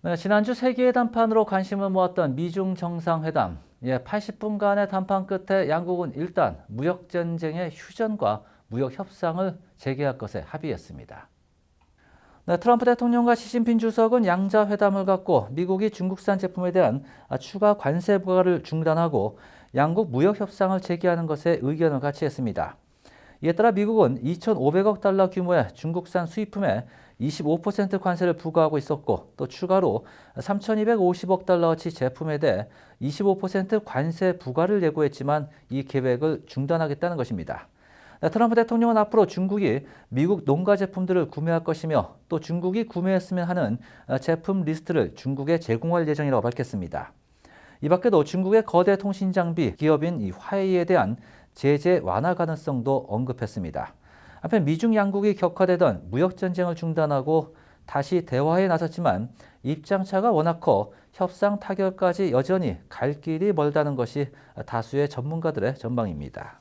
네, 지난주 세계의 담판으로 관심을 모았던 미중 정상회담. 예, 80분간의 담판 끝에 양국은 일단 무역 전쟁의 휴전과 무역 협상을 재개할 것에 합의했습니다. 네, 트럼프 대통령과 시진핑 주석은 양자 회담을 갖고 미국이 중국산 제품에 대한 추가 관세 부과를 중단하고 양국 무역 협상을 재개하는 것에 의견을 같이 했습니다. 이에 따라 미국은 2,500억 달러 규모의 중국산 수입품에 25% 관세를 부과하고 있었고 또 추가로 3,250억 달러어치 제품에 대해 25% 관세 부과를 예고했지만 이 계획을 중단하겠다는 것입니다. 트럼프 대통령은 앞으로 중국이 미국 농가 제품들을 구매할 것이며 또 중국이 구매했으면 하는 제품 리스트를 중국에 제공할 예정이라고 밝혔습니다. 이 밖에도 중국의 거대 통신 장비 기업인 이 화웨이에 대한 제재 완화 가능성도 언급했습니다. 한편 미중 양국이 격화되던 무역 전쟁을 중단하고 다시 대화에 나섰지만 입장차가 워낙 커 협상 타결까지 여전히 갈 길이 멀다는 것이 다수의 전문가들의 전망입니다.